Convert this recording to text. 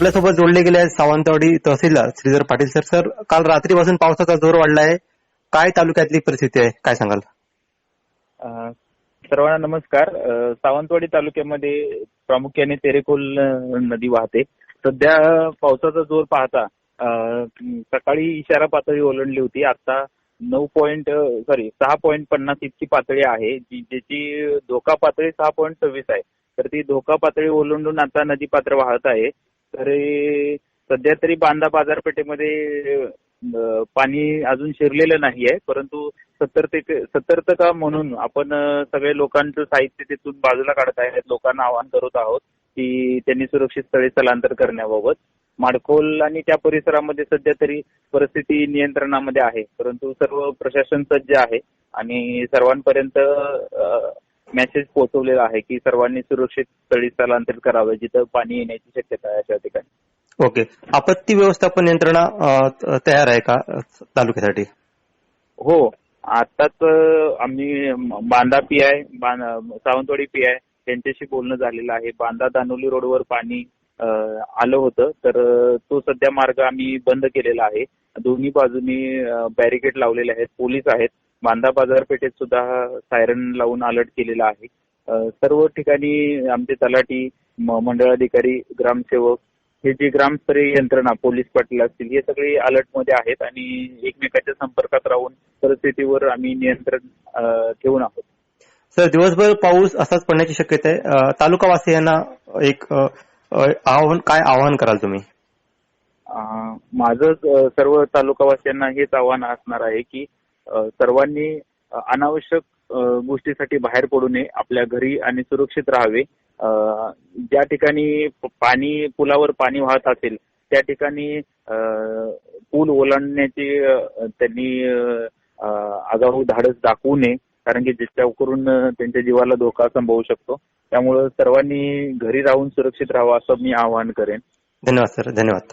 आपल्यासोबत जोडले गेले आहेत सावंतवाडी तहसीलदार श्रीधर पाटील सर. सर काल रात्रीपासून पावसाचा जोर वाढला आहे. काय तालुक्यातली परिस्थिती आहे? काय सांगाल? सर्वांना नमस्कार. सावंतवाडी तालुक्यामध्ये प्रामुख्याने तेरेखोल नदी वाहते. सध्या पावसाचा जोर पाहता सकाळी इशारा पातळी ओलांडली होती. आता नऊ पॉईंट सॉरी सहा पॉईंट पन्नास इतकी पातळी आहे जी ज्याची धोका पातळी सहा पॉईंट सव्वीस आहे. तर ती धोका पातळी ओलांडून आता नदी पात्र वाहत आहे. तरी सध्या तरी बांधा बाजारपेठेमध्ये पाणी अजून शिरलेलं नाहीये. परंतु सतर्क सतर्कता म्हणून आपण सगळे लोकांचं साहित्य तिथून बाजूला काढत आहेत लोकांना आवाहन करत आहोत की त्यांनी सुरक्षित स्थळी स्थलांतर करण्याबाबत. माडखोल आणि त्या परिसरामध्ये सध्या तरी परिस्थिती नियंत्रणामध्ये आहे. परंतु सर्व प्रशासन सज्ज आहे आणि सर्वांपर्यंत मेसेज पोहोचवलेला आहे की सर्वांनी सुरक्षित स्थळी स्थलांतर करावे जिथं पाणी येण्याची शक्यता आहे अशा ठिकाणी. ओके आपत्ती व्यवस्थापन यंत्रणा तयार आहे का तालुक्यासाठी? हो. आताच आम्ही Banda P I Sawantwadi P I यांच्याशी बोलणं झालेलं आहे. बांदा दानोली रोडवर पाणी आलं होतं तर तो सध्या मार्ग आम्ही बंद केलेला आहे. दोन्ही बाजूनी बॅरिकेड लावलेले आहेत. पोलीस आहेत. बांदा बाजारपेठेत सुद्धा सायरन लावून अलर्ट केलेला आहे. सर्व ठिकाणी आमचे तलाठी मंडळाधिकारी ग्रामसेवक हे जी ग्रामस्तरीय यंत्रणा पोलीस पाटील असतील हे सगळे अलर्टमध्ये आहेत आणि एकमेकांच्या संपर्कात राहून परिस्थितीवर आम्ही नियंत्रण ठेवून आहोत. सर दिवसभर पाऊस असाच पडण्याची शक्यता आहे. तालुकावासियांना एक आव्हान काय आवाहन कराल तुम्ही? माझं सर्व तालुकावासियांना हेच आव्हान असणार आहे की सर्वांनी अनावश्यक गोष्टीसाठी बाहेर पडू नये आपल्या घरी आणि सुरक्षित राहावे. ज्या ठिकाणी पाणी पुलावर पाणी वाहत असेल त्या ठिकाणी पूल ओलांडण्याची त्यांनी आगाऊ धाडस दाखवू नये कारण की करून त्यांच्या जीवाला धोका संभवू शकतो. त्यामुळं सर्वांनी घरी राहून सुरक्षित राहावं असं मी आवाहन करेन. धन्यवाद सर. धन्यवाद.